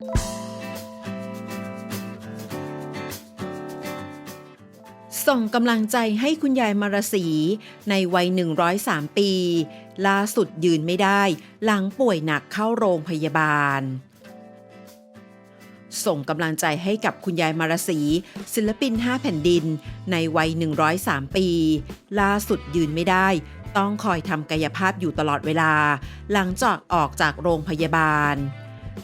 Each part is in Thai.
ส่งกำลังใจให้คุณยายมารสีในวัย 103 ปี ล่าสุดยืนไม่ได้ หลังป่วยหนักเข้าโรงพยาบาล ส่งกำลังใจให้กับคุณยายมารสีศิลปิน 5 แผ่นดิน ในวัย 103 ปี ล่าสุดยืนไม่ได้ ต้องคอยทำกายภาพอยู่ตลอดเวลา หลังจากออกจากโรงพยาบาล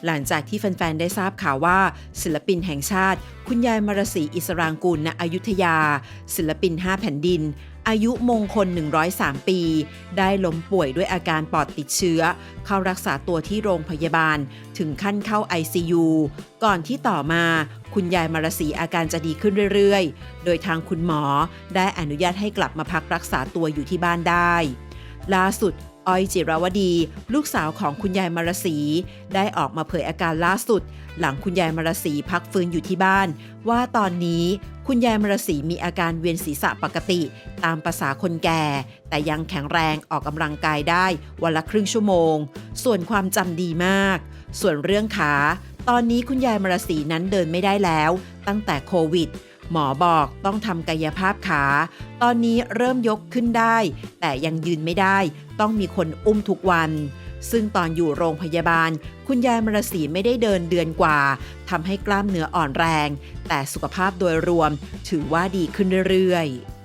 หลังจากที่แฟนๆ ได้ทราบข่าวว่า ศิลปินแห่งชาติ คุณยายมารสีอิสรางกูลณอยุธยา ศิลปิน 5 แผ่นดิน อายุมงคล 103 ปี ได้ล้มป่วยด้วยอาการปอดติดเชื้อ เข้ารักษาตัวที่โรงพยาบาล ถึงขั้นเข้า ICU ก่อนที่ต่อมาคุณยายมารสีอาการจะดีขึ้นเรื่อยๆ โดยทางคุณหมอได้อนุญาตให้กลับมาพักรักษาตัวอยู่ที่บ้านได้ล่าสุด อ้อยจิราวดี ลูกสาวของคุณยายมารสี ได้ออกมาเผยอาการล่าสุด หลังคุณยายมารสีพักฟื้นอยู่ที่บ้าน ว่าตอนนี้คุณยายมารสีมีอาการเวียนศีรษะปกติ ตามภาษาคนแก่ แต่ยังแข็งแรงออกกำลังกายได้วันละครึ่งชั่วโมง ส่วนความจำดีมาก ส่วนเรื่องขา ตอนนี้คุณยายมารสีนั้นเดินไม่ได้แล้ว ตั้งแต่โควิด หมอบอกต้องทำกายภาพขา ตอนนี้เริ่มยกขึ้นได้ แต่ยังยืนไม่ได้ ต้องมีคนอุ้มทุกวัน ซึ่งตอนอยู่โรงพยาบาล คุณยายมรสีไม่ได้เดินเดือนกว่าทำให้กล้ามเนื้ออ่อนแรง แต่สุขภาพโดยรวมถือว่าดีขึ้นเรื่อยๆ